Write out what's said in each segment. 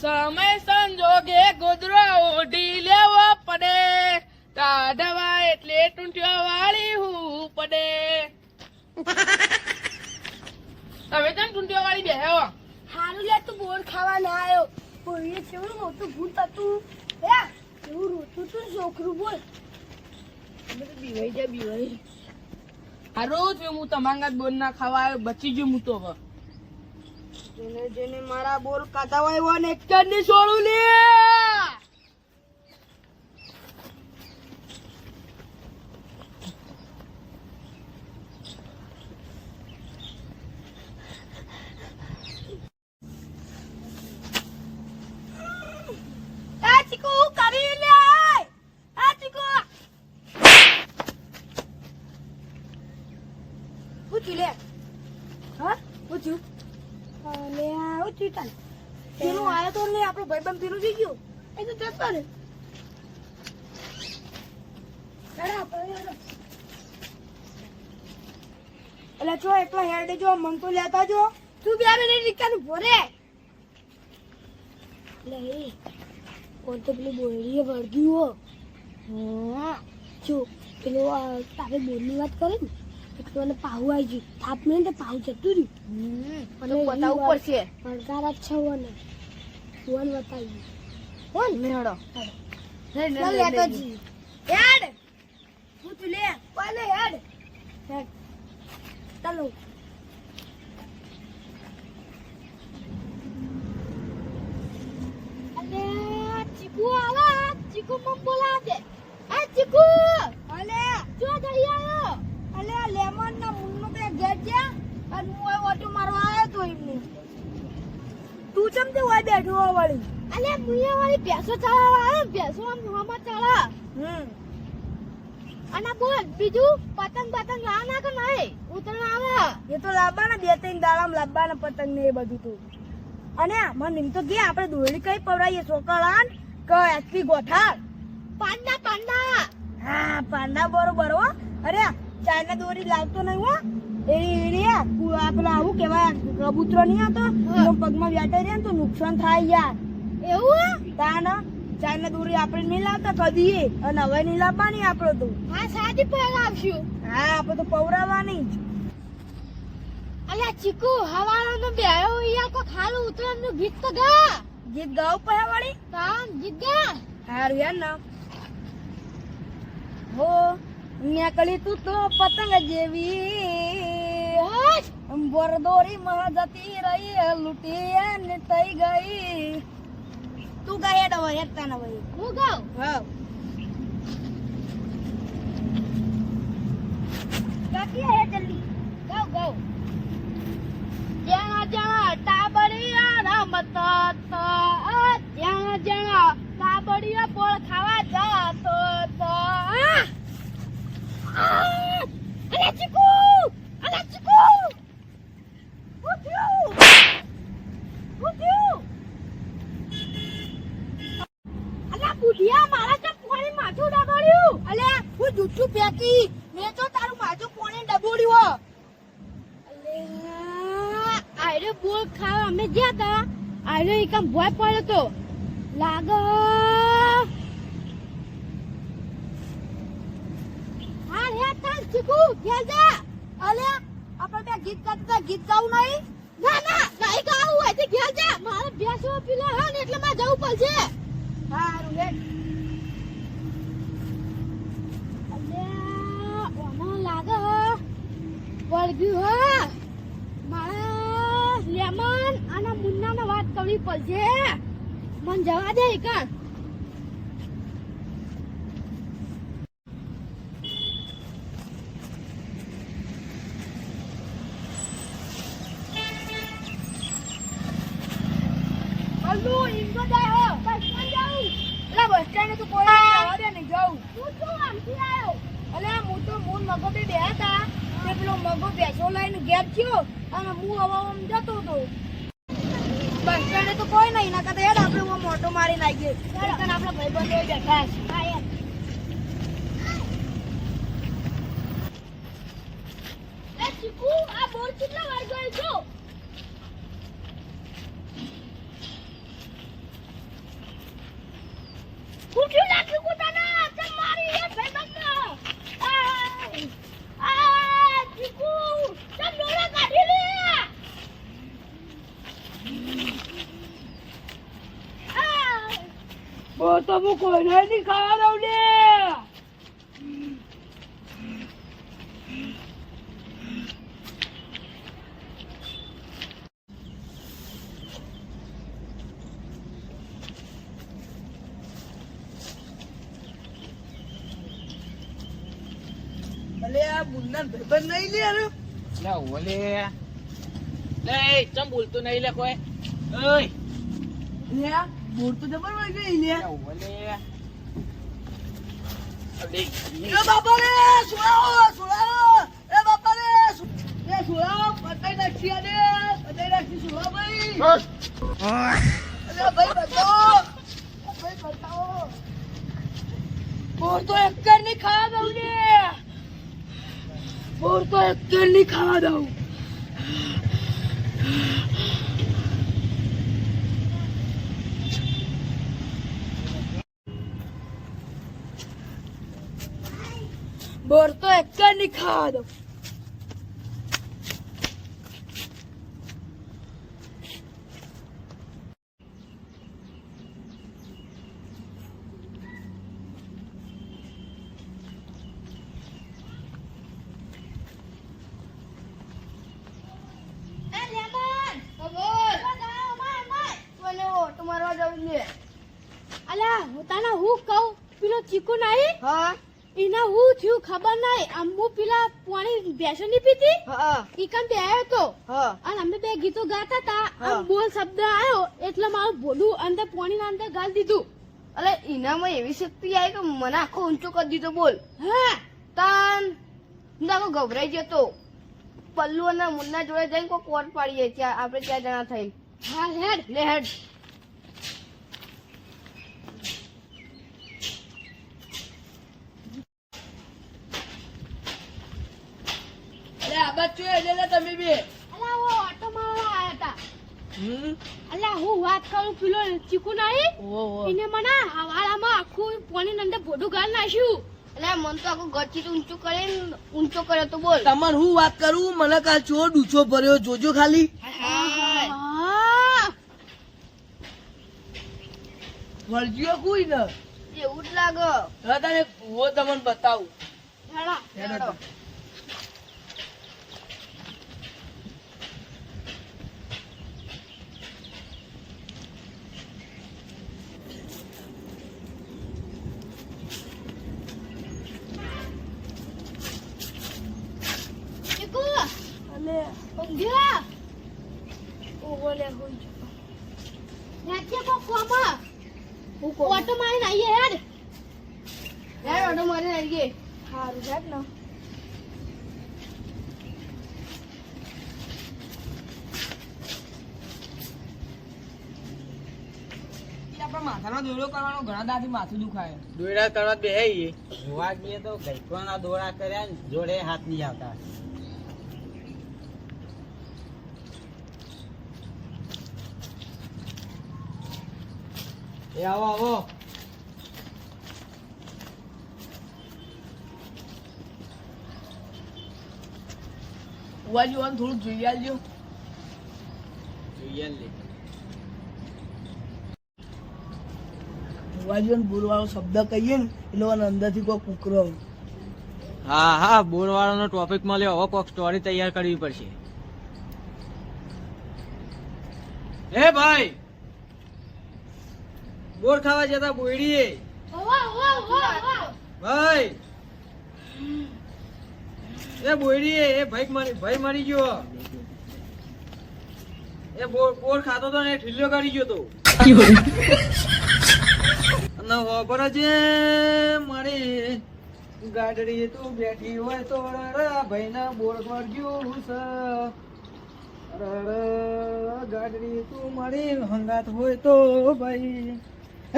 સમય સંજોગે ગોદરો ઓઢી લેવો પડે. કાઢવા એટલે ટૂંટ્યો વાળી હું પડે. તમે કેમ ટૂંટ્યો વાળી બેહ્યો હારું લે તું બોર ખાવા ના આવ્યો બોરીએ કેવું મોટું ભૂત હતું હે એવું રોતું તું છોકરું બોલ. તમે તો બીવાઈ જા બીવાઈ. હારું થયું હું તમારા બોલ ના ખાવા આવ્યો બચી ગયો હું તો હવે. જેને મારા બોલ કાઢા હોય ને એક જ ની છોડું લે આ ચીકુ કરી લે આ ચીકુ પૂછી લે હા પૂછ્યું અને આવું થયું તાન પેલું આયો તો ને આપણો ભાઈબંધ પેલું જઈ ગયું. એ તો જતો ને. એટલે જો એટલો હેડે જો મન તો લેતા જો. તું બે મિનિટ રિક્ષાનું ભરે. લે કોણ તો પેલું બોરીએ વળગ્યું હો. જો પેલો તારે બોલની વાત કરે ને એટલે મને પાહુ આવી ગયું થાપ ને પાહુ જતું રહ્યું. તો બતાવવું પડશે પડકાર જ છે. વન બતાવી. કોણ મેળો. ચાલ લેતો જી હેડ. હું તું લે. કોને હેડ? હેડ. ચાલો. અલે ચીકુ આવા. ચીકુ મમ બોલા દે એ ચીકુ. અલે જો દઈ આવ્યો અલે લેમન ના મુન્નો બે ઘેર જા અને હું આ ઓટો મારવા આવ્યો તો એમને. તું ચમ તે હોય બેઠો વળી અલે મુયા વાળી ભેંસો ચડાવવા આવે ભેંસો આમ હવામાં ચડા. હમ. અને બોલ બીજું પતંગ પતંગ લા ના કે નહીં? ઉતરણ આવે. એ તો લાવવાના બે ત્રણ દાડામાં લાવવાના પતંગ ને એ બધું તું. અને મને એમ તો કે આપણે દોરડી કઈ પવડાવીએ છોકરાન? કે એચપી ગોઠા પાંડા પાંડા. હા પાંડા બરોબર હો. અરે ચાઇના દોરી લાવતો નહીં હો. એની એની આ કુ- આ પેલા આવું કેવાય કબૂતરો નહીં આવતો? એનો પગમાં તો નુકસાન થાય યાર. એવું તાના ચાઇના દોરી આપણે નહીં લાવતા કદી અને હવે નહીં લાવવાની આપણે તો. હા સાદી પહેલા આવશું હા આપણે તો પવરાવાની જ. અલ્યા ચીકુ હવાળો નો બેયો યા કો ખાલું ઉતરણનું ગીત તો ગા. ગીત ગાવ વાળી. કામ ગીત ગા. હારું યાર ના. હો ન્યાકળી તું તો પતંગ જેવી. બોરદોરી માં જતી રહી લૂટી ને થઈ ગઈ તું ગા હેડ હવે હેડ તાના ભાઈ હું ગાવ હા કાકી હે જલ્દી ગાવ ગાવ જ્યાં જ્યાં ટાબડિયા રમતા હતા જ્યાં જ્યાં ટાબડિયા પોળ ખાવા જતો હતો અલે ચીકુ અલે ચીકુ શું થયું શું થયું અલા બુઢિયા મારા તો કોણે માથું ડબોડ્યું અલે હું જુઠ્ઠું ફેંકી. મેં તો તારું માથું કોણે ડબોડ્યું આયરે બોલ ખાવા અમે ગયા તા આયરે એકમ ભોય પડ્યો તો. લાગ. હા રે તાર ચીકુ ઘેર જા. અલે આપણે બે ગીત ગાતા ગીત ગાવું નહીં? ના ના નહીં ગાવું હોય તો ઘેર જા. મારે બેસો પેલા હા ને એટલે મારે જવું પડશે. હારું લે લાગે વળગ્યું હા. મારા લેમન અને મુન્નાને વાત કરવી પડશે. મન જવા દે કણ અલ્લુ ઇન્દો જાય હો બસમાં જાઉં એલા તું કોઈ નહીં દે જાઉં. તું શું આમથી આવ્યો અલે હું તો મૂળ મગો બે બે હતા તે પેલો મગો બેસો લઈને ગેપ થયો અને હું હવા આમ જતો હતો. બસ સ્ટેન્ડ તો કોઈ નહીં ના કદાચ હેડ આપણે હું મોટો મારી નાખીએ. કારણ આપણે ભાઈબંધો બેઠા છે હા યાર ચીકુ આ બોલ કેટલા વાગ્યો છો લૂટ્યું નાખ્યું કુતાને તે મારી એ ભેગન આ ચીકુ તે ડોળે કાઢી લે. બો તો હું કોઈને નહીં ખાવાનો? આ મુન્ના ભાઈબંધ નહીં લે અરે લે ઓલે લે. ચમ બોલતો નહીં લે કોઈ? ઓય. લે આ જબર વળી ગઈ લે? લે ઓલે એ બાપા રે સુરાવો સુરાવો એ બાપા રે એ સુરાવો પતાઈ નાખી આને પતાઈ નાખી સુરાવો ભાઈ. અલે ભાઈ બતાવો. ભાઈ બતાવો. બોર તો એક કર ખાવા દઉં ને. બોર તો એક કર નહીં ખાવા દઉં બોર તો એક કર નહીં ખાવા દઉં એ લેમન બોલ માર માર મને ઓટો મારવા જવું છે અલ્યા હું તને હું કહું પેલો ચીકુ નહીં હા. એના હું થયું ખબર નહીં હું પેલા પાણી બેસો ની પીતી? ઈ કમ બે આવ્યો તો. હા. અને અમે બે ગીતો ગાતા તા. હા. બોલ શબ્દ આવ્યો એટલે મારું બોલું અંદર પાણી ના અંદર ગાલ દીધું. અલે એનામાં એવી શક્તિ આવી કે મને આખો ઊંચો કરી દીધો બોલ. હા? તાન. હું આખો ગભરાઈ જતો પલ્લુ અને મુન્ના જોડે જઈને કોઈ કોટ પાડીએ ત્યાં આપણે ત્યાં જણા થઈને. હા હેડ. લે હેડ અરે આ બાજુ જોઈ લે તમે બે? અલ્યા ઓ ઓટો મારવા આયા તા. હમ? અલ્યા હું વાત કરું પેલો ચીકુ નહીં એને મને હવાળામાં આખું પાણી અંદર બોડું ગાલ નાખ્યું. અલે મન તો આખો ગચી ઊંચો કરે ઊંચો કર્યો તો બોલ. તમાર હું વાત કરું? મને કાલ ચો ડૂચો ભર્યો? જોજો ખાલી. હા વળગ્યો કોઈ ને? એવું જ લાગે. તને હું તમને બતાવું. હેડા હેડો. ચીકુ અને ઊંઘ્યા ઓહો લે હોઈ નાચે કો કોમા? ઓટો મારીને આઈએ હેડ. હેડ ઓટો મારી આવી હારું હેડ ને. માથાનો દોરો કરવાનો ઘણા દાદી માથું દુખાય. દોડા કરવા બે જોવા જઈએ તો ગઈકોના દોરા કર્યા ને જોડે હાથ નહીં આવતા. એ આવો આવો. જોવાનું થોડું જોઈ આલજો. જોઈએ લે. ઉવા બોલવાળો શબ્દ કહીએ ને એટલે મને અંદરથી કોઈ કુકરો હા હા બોર વાળાનો ટોપિક મળ્યો. હવે કોક સ્ટોરી તૈયાર કરવી પડશે. એ ભાઈ! બોર ખાવા જતા બોયડીએ. ભાઈ. એ બોયડીએ, એ ભાઈ મારી ભાઈ મારી ગયો. એ બોર બોર ખાતો તો ને ઠીલ્યો કરી ગયો તો. અને તું બેઠી હોય તો ભાઈ ના બોર પર ગયું છે ગાડડી તું મારી હંગાત હોય તો ભાઈ એ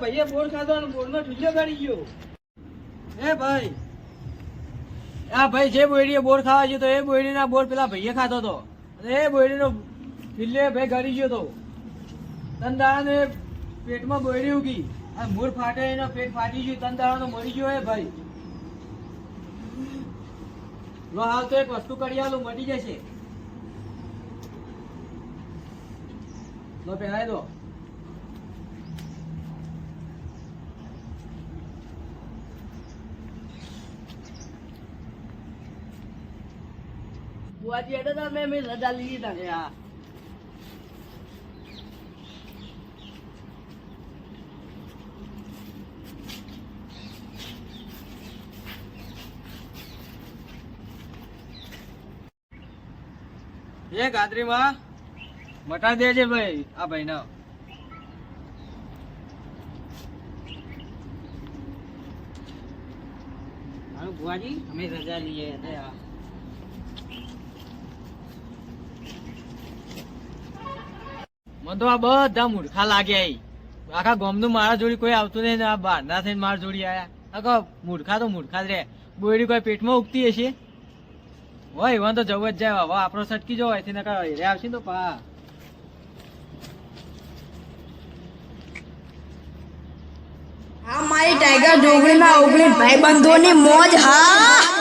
ભાઈ જે બોયડીએ બોર ખાવા ગયો તો એ બોયડીના બોર પેલા ભાઈએ ખાધો તો. એ બોયડીનો ઠિલ્લે ભાઈ ગાડી ગયો તો. તન દાડાને પેટમાં બોયડી ઉગી. અને મૂળ ફાટે પેટ ફાટી ગયું, તન દાડાનો મરી ગયો એ ભાઈ. લો હાલ તો એક વસ્તુ કરી આલું મટી જશે. લો પહેરાય દો. બુઆજી એટલે તમે મેં રજા લીધી તા. મને તો આ બધા મૂર્ખા લાગ્યા. આખા ગામનું મારા જોડી કોઈ આવતું નહીં આ બહારના થઈને મારા જોડી આયા. મૂર્ખા તો મૂર્ખા જ રે બોયડી કોઈ પેટમાં ઉગતી હશે? હોય વાંધો જવું જ જાય. હવે આપણો સટકી જો અહીંથી નકર હેરે આવશે તો પા. આ મારી ટાઈગર જોગણીના ભાઈ ભાઈબંધોની મોજ, હા.